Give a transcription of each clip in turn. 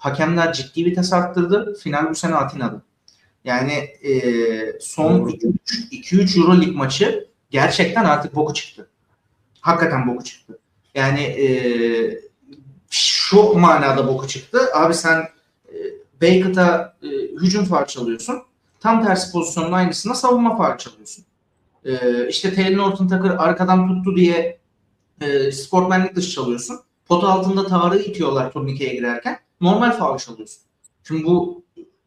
Hakemler ciddi vites arttırdı. Final bu sene Atina'da. Yani e, son 2-3 Euro Lig maçı gerçekten artık boku çıktı. Hakikaten boku çıktı. Yani e, şu manada boku çıktı. Abi sen e, Beckett'a e, hücum faul çalıyorsun. Tam tersi pozisyonun aynısına savunma faul çalıyorsun. E, işte Taylor Norton Tucker arkadan tuttu diye e, sportmenlik dışı çalıyorsun. Pot altında Tarık'ı itiyorlar turnikeye girerken. Normal faul çalıyorsun. Şimdi bu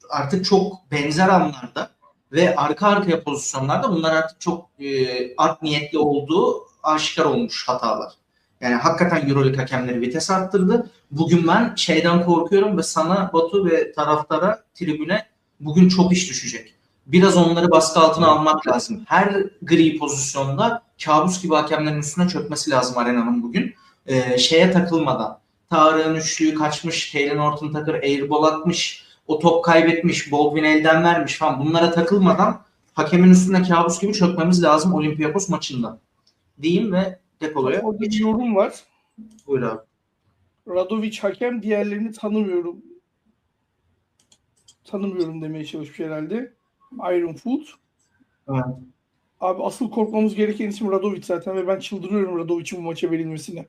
artık çok benzer anlarda ve arka arkaya pozisyonlarda bunlar artık çok e, art niyetli olduğu aşikar olmuş hatalar. Yani hakikaten Euroleague hakemleri vites arttırdı. Bugün ben şeyden korkuyorum ve sana Batu ve taraftara tribüne bugün çok iş düşecek. Biraz onları baskı altına almak lazım. Her gri pozisyonda kabus gibi hakemlerin üstüne çökmesi lazım arenanın bugün. Ee, şeye takılmadan. Tarık'ın üçlüğü kaçmış, Taylor Norton Tucker airball atmış, o top kaybetmiş, Baldwin elden vermiş falan. Bunlara takılmadan hakemin üstüne kabus gibi çökmemiz lazım Olympiakos maçında. Diyeyim ve depoloya. Orada bir yorum var. Buyur abi. Radovic hakem diğerlerini tanımıyorum. Tanımıyorum demeye çalışmış herhalde. Iron Foot. Evet. Abi asıl korkmamız gereken isim Radovic zaten ve ben çıldırıyorum Radovic'in bu maça verilmesine.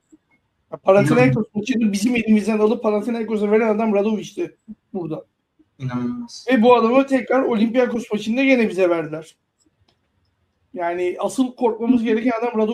Panathinaikos maçını bizim elimizden alıp Panathinaikos'a veren adam Radovic'ti burada. İnanılmaz. Ve bu adamı tekrar Olympiakos maçında gene bize verdiler. Yani asıl korkmamız gereken adam Radovic.